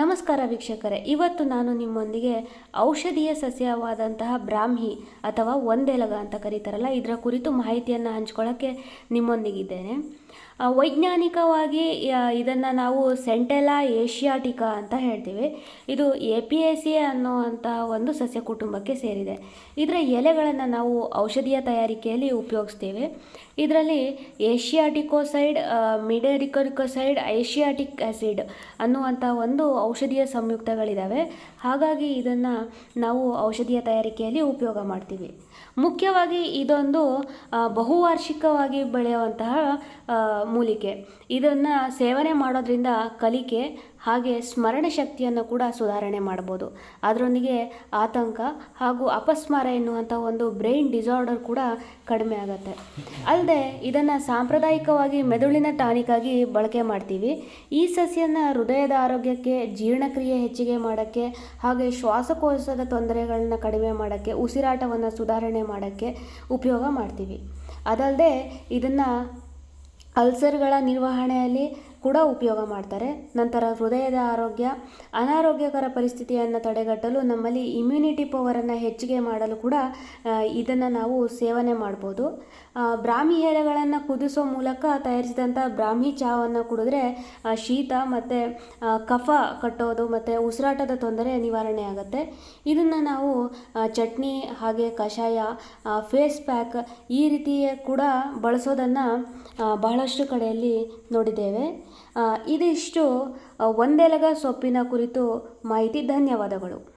ನಮಸ್ಕಾರ ವೀಕ್ಷಕರೇ, ಇವತ್ತು ನಾನು ನಿಮ್ಮೊಂದಿಗೆ ಔಷಧೀಯ ಸಸ್ಯವಾದಂತಹ ಬ್ರಾಹ್ಮಿ ಅಥವಾ ಒಂದೆಲಗ ಅಂತ ಕರೀತಾರಲ್ಲ, ಇದರ ಕುರಿತು ಮಾಹಿತಿಯನ್ನು ಹಂಚ್ಕೊಳ್ಳೋಕ್ಕೆ ನಿಮ್ಮೊಂದಿಗಿದ್ದೇನೆ. ವೈಜ್ಞಾನಿಕವಾಗಿ ಇದನ್ನು ನಾವು ಸೆಂಟೆಲಾ ಏಷಿಯಾಟಿಕಾ ಅಂತ ಹೇಳ್ತೀವಿ. ಇದು ಎ ಪಿ ಎ ಸಿ ಅನ್ನುವಂಥ ಒಂದು ಸಸ್ಯ ಕುಟುಂಬಕ್ಕೆ ಸೇರಿದೆ. ಇದರ ಎಲೆಗಳನ್ನು ನಾವು ಔಷಧೀಯ ತಯಾರಿಕೆಯಲ್ಲಿ ಉಪಯೋಗಿಸ್ತೀವಿ. ಇದರಲ್ಲಿ ಏಷಿಯಾಟಿಕೋಸೈಡ್ ಮಿಡರಿಕೋರಿಕೋಸೈಡ್, ಏಷಿಯಾಟಿಕ್ ಆ್ಯಸಿಡ್ ಅನ್ನುವಂಥ ಒಂದು ಔಷಧೀಯ ಸಂಯುಕ್ತಗಳಿದ್ದಾವೆ ಹಾಗಾಗಿ ಇದನ್ನು ನಾವು ಔಷಧೀಯ ತಯಾರಿಕೆಯಲ್ಲಿ ಉಪಯೋಗ ಮಾಡ್ತೀವಿ. ಮುಖ್ಯವಾಗಿ ಇದೊಂದು ಬಹುವಾರ್ಷಿಕವಾಗಿ ಬೆಳೆಯುವಂತಹ ಮೂಲಿಕೆ. ಇದನ್ನು ಸೇವನೆ ಮಾಡೋದ್ರಿಂದ ಕಲಿಕೆ ಹಾಗೆ ಸ್ಮರಣ ಶಕ್ತಿಯನ್ನು ಕೂಡ ಸುಧಾರಣೆ ಮಾಡ್ಬೋದು. ಅದರೊಂದಿಗೆ ಆತಂಕ ಹಾಗೂ ಅಪಸ್ಮಾರ ಎನ್ನುವಂಥ ಒಂದು ಬ್ರೈನ್ ಡಿಸಾರ್ಡರ್ ಕೂಡ ಕಡಿಮೆ ಆಗುತ್ತೆ. ಅಲ್ಲದೆ ಇದನ್ನು ಸಾಂಪ್ರದಾಯಿಕವಾಗಿ ಮೆದುಳಿನ ಟಾನಿಕ್ ಆಗಿ ಬಳಕೆ ಮಾಡ್ತೀವಿ. ಈ ಸಸ್ಯನ ಹೃದಯದ ಆರೋಗ್ಯಕ್ಕೆ ಜೀರ್ಣಕ್ರಿಯೆ ಹೆಚ್ಚಿಗೆ ಮಾಡೋಕ್ಕೆ ಹಾಗೆ ಶ್ವಾಸಕೋಶದ ತೊಂದರೆಗಳನ್ನ ಕಡಿಮೆ ಮಾಡೋಕ್ಕೆ, ಉಸಿರಾಟವನ್ನು ಸುಧಾರಣೆ ಮಾಡೋಕ್ಕೆ ಉಪಯೋಗ ಮಾಡ್ತೀವಿ. ಅದಲ್ಲದೆ ಇದನ್ನು ಅಲ್ಸರ್ಗಳ ನಿರ್ವಹಣೆಯಲ್ಲಿ ಕೂಡ ಉಪಯೋಗ ಮಾಡ್ತಾರೆ. ನಂತರ ಹೃದಯದ ಆರೋಗ್ಯ, ಅನಾರೋಗ್ಯಕರ ಪರಿಸ್ಥಿತಿಯನ್ನು ತಡೆಗಟ್ಟಲು ನಮ್ಮಲ್ಲಿ ಇಮ್ಯುನಿಟಿ ಪವರನ್ನು ಹೆಚ್ಚಿಗೆ ಮಾಡಲು ಕೂಡ ಇದನ್ನು ನಾವು ಸೇವನೆ ಮಾಡ್ಬೋದು. ಬ್ರಾಹ್ಮಿ ಎಲೆಗಳನ್ನು ಕುದಿಸೋ ಮೂಲಕ ತಯಾರಿಸಿದಂಥ ಬ್ರಾಹ್ಮಿ ಚಹಾವನ್ನು ಕುಡಿದ್ರೆ ಶೀತ ಮತ್ತು ಕಫ ಕಟ್ಟೋದು ಮತ್ತು ಉಸಿರಾಟದ ತೊಂದರೆ ನಿವಾರಣೆ ಆಗುತ್ತೆ. ಇದನ್ನು ನಾವು ಚಟ್ನಿ ಹಾಗೆ ಕಷಾಯ ಫೇಸ್ ಪ್ಯಾಕ್ ಈ ರೀತಿಯ ಕೂಡ ಬಳಸೋದನ್ನು ಬಹಳಷ್ಟು ಕಡೆಯಲ್ಲಿ ನೋಡಿದ್ದೇವೆ. ಇದಿಷ್ಟು ಒಂದೆಲಗ ಸೊಪ್ಪಿನ ಕುರಿತು ಮಾಹಿತಿ ಧನ್ಯವಾದಗಳು.